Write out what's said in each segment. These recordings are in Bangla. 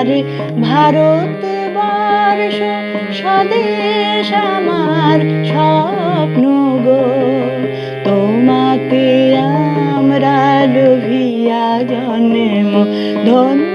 আমার ভারত বর্ষ স্বদেশ আমার স্বপ্ন গো। তোমাকে আমরা লোভিয়া জন্ম ধন্য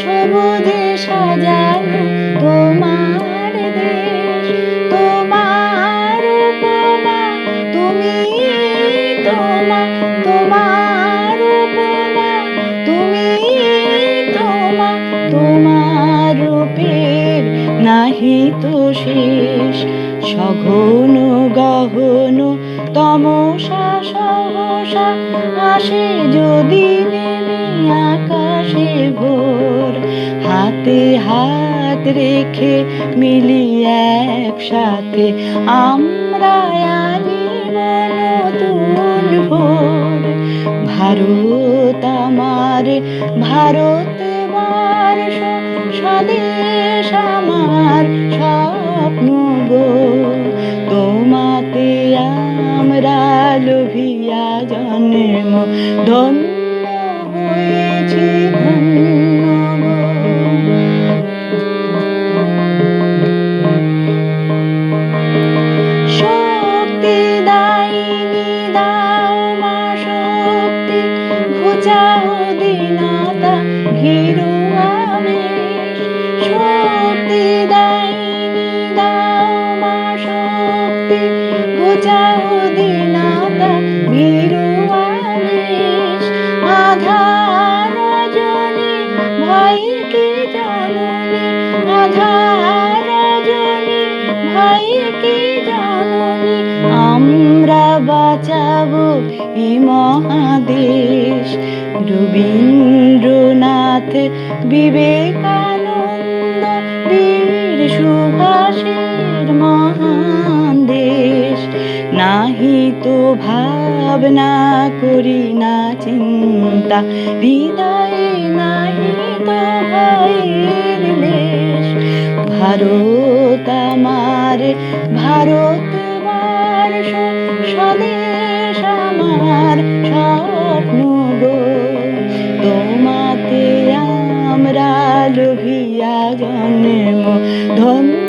সবুজে সাজানো তোমার দেশ। তোমার উপমা, তুমি তোমা, তোমার উপমা, তুমি তোমা, তোমার রূপের নাহি তো শেষ। সঘন গহন তমসা, সহসা আসে যদি নেমে আকাশে ভোর। হাতে হাত রেখে মিলি একসাথে, আমরা ভোর। ভারত আমার, ভারত স্বদেশ আমার স্বপ্ন গো। তোমাতে আমরা লোভিয়া জন্ম, ধন্য ঘুচাও দিনতা জননী? আমরা বাঁচাবো এই মহাদেশ। রবীন্দ্রনাথ বিবেকানন্দ ভাবনা করি না চিন্তা। হৃদয়ে নাহি তো লেশ ভারত আমার, ভারত বর্ষ স্বদেশ আমার, স্বপ্ন গো। তোমাতে আমরা লোভিয়া জন্ম, ধন্য